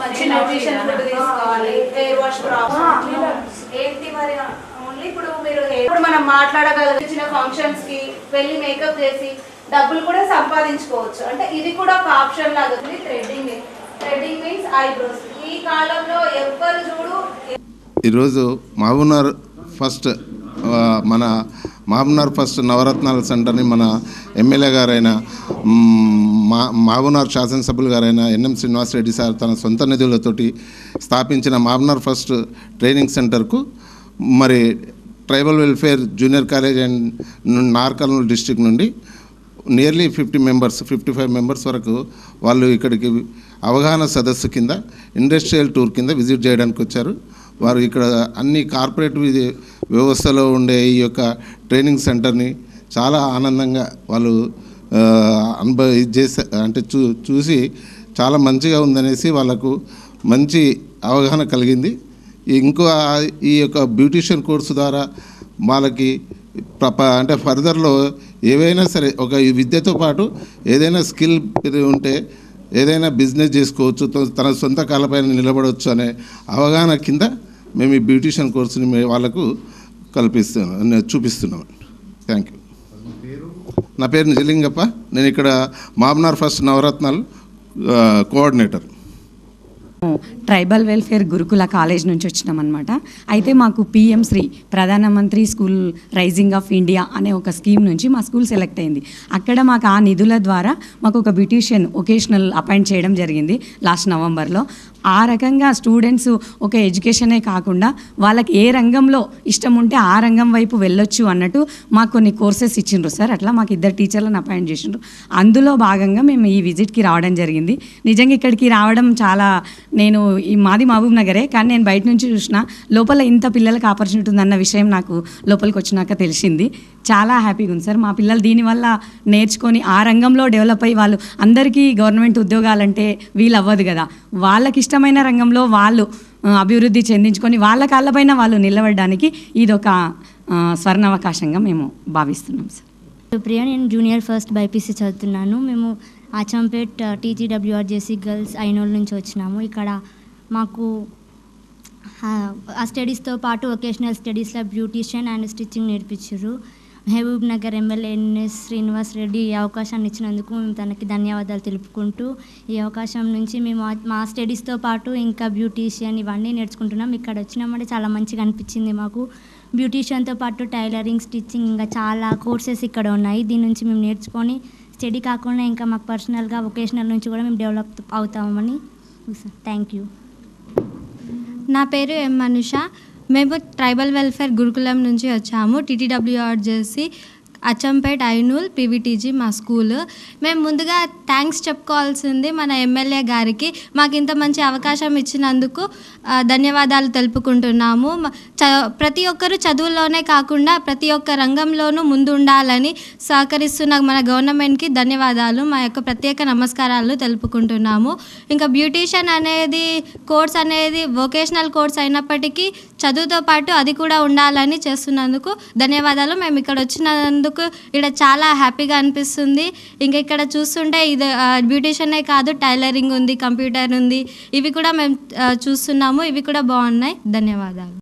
మంచి nutrition food తీసుకోవాలి. Hair wash ఏంటి మరి? ఓన్లీ ఇప్పుడు మీరు ఇప్పుడు మనం మాట్లాడగలిగిన ఫంక్షన్స్కి వెళ్ళి మేకప్ చేసి డబ్బులు కూడా సంపాదించుకోవచ్చు. అంటే ఇది కూడా ఒక ఆప్షన్ లాగా ఉంది థ్రెడ్డింగ్ థ్రెడ్డింగ్ మీన్స్ ఐబ్రోస్ ఈ కాలంలో ఎవ్వరు చూడు ఈరోజు మహబూబ్నగర్ ఫస్ట్ మన మహబూబ్నగర్ ఫస్ట్ నవరత్నాల సెంటర్ని మన ఎమ్మెల్యే గారైన మా మహబూబ్నగర్ శాసనసభ్యులు గారైన ఎన్ఎం శ్రీనివాసరెడ్డి సార్ తన సొంత నిధులతోటి స్థాపించిన మహబూబ్నగర్ ఫస్ట్ ట్రైనింగ్ సెంటర్కు మరి tribal welfare junior college and Nagarkurnool district నుండి nearly fifty members fifty five members వరకు వాళ్ళు ఇక్కడికి అవగాహన సదస్సు కింద ఇండస్ట్రియల్ టూర్ కింద విజిట్ చేయడానికి వచ్చారు వారు ఇక్కడ అన్ని కార్పొరేట్ వ్యవస్థలో ఉండే ఈ యొక్క ట్రైనింగ్ సెంటర్ని చాలా ఆనందంగా వాళ్ళు అనుభవి చేసే అంటే చూ చూసి చాలా మంచిగా ఉందనేసి వాళ్ళకు మంచి అవగాహన కలిగింది. ఇంకో ఈ యొక్క బ్యూటిషియన్ కోర్సు ద్వారా వాళ్ళకి ప్రప అంటే ఫర్దర్లో ఏవైనా సరే ఒక ఈ విద్యతో పాటు ఏదైనా స్కిల్ ఇది ఉంటే ఏదైనా బిజినెస్ చేసుకోవచ్చు తన సొంత కాళ్ళపైన నిలబడవచ్చు అనే అవగాహన కింద మేము ఈ బ్యూటిషియన్ కోర్సుని మే- వాళ్ళకు కల్పిస్తున్నాం చూపిస్తున్నాం. థ్యాంక్ యూ నా పేరు నిజలింగప్ప. నేను ఇక్కడ మామ్నార్ ఫస్ట్ నవరత్నాలు కోఆర్డినేటర్ ట్రైబల్ వెల్ఫేర్ గురుకుల కాలేజ్ నుంచి వచ్చినాం అనమాట అయితే మాకు పిఎం శ్రీ ప్రధానమంత్రి స్కూల్ రైజింగ్ ఆఫ్ ఇండియా అనే ఒక స్కీమ్ నుంచి మా స్కూల్ సెలెక్ట్ అయింది. అక్కడ మాకు ఆ నిధుల ద్వారా మాకు ఒక బ్యూటీషియన్ ఒకేషనల్ అపాయింట్ చేయడం జరిగింది లాస్ట్ నవంబర్లో. ఆ రకంగా స్టూడెంట్స్ ఒక ఎడ్యుకేషనే కాకుండా వాళ్ళకి ఏ రంగంలో ఇష్టం ఉంటే ఆ రంగం వైపు వెళ్ళొచ్చు అన్నట్టు మాకు కొన్ని కోర్సెస్ ఇచ్చిండ్రు సార్. అట్లా మాకు ఇద్దరు టీచర్లను అపాయింట్ చేసిండ్రు. అందులో భాగంగా మేము ఈ విజిట్కి రావడం జరిగింది. నిజంగా ఇక్కడికి రావడం చాలా నేను ఈ మాది మహబూబ్ నగరే కానీ నేను బయట నుంచి చూసిన లోపల ఇంత పిల్లలకు ఆపర్చునిటీ ఉందన్న విషయం నాకు లోపలికి వచ్చినాక తెలిసింది. చాలా హ్యాపీగా ఉంది సార్. మా పిల్లలు దీనివల్ల నేర్చుకొని ఆ రంగంలో డెవలప్ అయ్యి వాళ్ళు అందరికీ గవర్నమెంట్ ఉద్యోగాలంటే వీలు అవ్వదు కదా. వాళ్ళకి ఇష్టమైన రంగంలో వాళ్ళు అభివృద్ధి చెందించుకొని వాళ్ళ కాళ్ళపైన వాళ్ళు నిలబడడానికి ఇది ఒక స్వర్ణావకాశంగా మేము భావిస్తున్నాం సార్. సుప్రియ నేను జూనియర్ ఫస్ట్ బైపీసీ చదువుతున్నాను. మేము ఆచంపేట్ టీజీడబ్ల్యూఆర్జేసీ గర్ల్స్ ఐనోల్ నుంచి వచ్చినాము. ఇక్కడ మాకు ఆ, స్టడీస్తో పాటు వొకేషనల్ స్టడీస్లో బ్యూటీషియన్ అండ్ స్టిచ్చింగ్ నేర్పించారు Mahabubnagar MLA NS Srinivas Reddy ఈ అవకాశాన్ని ఇచ్చినందుకు మేము తనకి ధన్యవాదాలు తెలుపుకుంటూ ఈ అవకాశం నుంచి మేము మా స్టడీస్తో పాటు ఇంకా బ్యూటీషియన్ ఇవన్నీ నేర్చుకుంటున్నాం. ఇక్కడ వచ్చినామంటే చాలా మంచిగా అనిపించింది మాకు. బ్యూటీషియన్తో పాటు టైలరింగ్ స్టిచ్చింగ్ ఇంకా చాలా కోర్సెస్ ఇక్కడ ఉన్నాయి. దీని నుంచి మేము నేర్చుకొని స్టడీ కాకుండా ఇంకా మాకు పర్సనల్గా వొకేషనల్ నుంచి కూడా మేము డెవలప్ అవుతామని. Thank you. నా పేరు ఎం మనుష. మేము ట్రైబల్ వెల్ఫేర్ గురుకులం నుంచి వచ్చాము టీటీడబ్ల్యూఆర్ చేసి అచ్చంపేట్ ఐనూల్ పీవీటీజీ మా స్కూల్. మేము ముందుగా థ్యాంక్స్ చెప్పుకోవాల్సింది మన ఎమ్మెల్యే గారికి. మాకు ఇంత మంచి అవకాశం ఇచ్చినందుకు ధన్యవాదాలు తెలుపుకుంటున్నాము. చ ప్రతి ఒక్కరు చదువుల్లోనే కాకుండా ప్రతి ఒక్క రంగంలోనూ ముందు ఉండాలని సహకరిస్తున్న మన గవర్నమెంట్కి ధన్యవాదాలు. మా యొక్క ప్రత్యేక నమస్కారాలు తెలుపుకుంటున్నాము. ఇంకా బ్యూటీషియన్ అనేది కోర్స్ అనేది వొకేషనల్ కోర్స్ అయినప్పటికీ చదువుతో పాటు అది కూడా ఉండాలని చేస్తున్నందుకు ధన్యవాదాలు. మేము ఇక్కడ వచ్చినందుకు ఇక్కడ చాలా హ్యాపీగా అనిపిస్తుంది. ఇంకా ఇక్కడ చూస్తుంటే ఇది బ్యూటీషియనే కాదు టైలరింగ్ ఉంది కంప్యూటర్ ఉంది. ఇవి కూడా మేము చూస్తున్నాము. ఇవి కూడా బాగున్నాయి. ధన్యవాదాలు.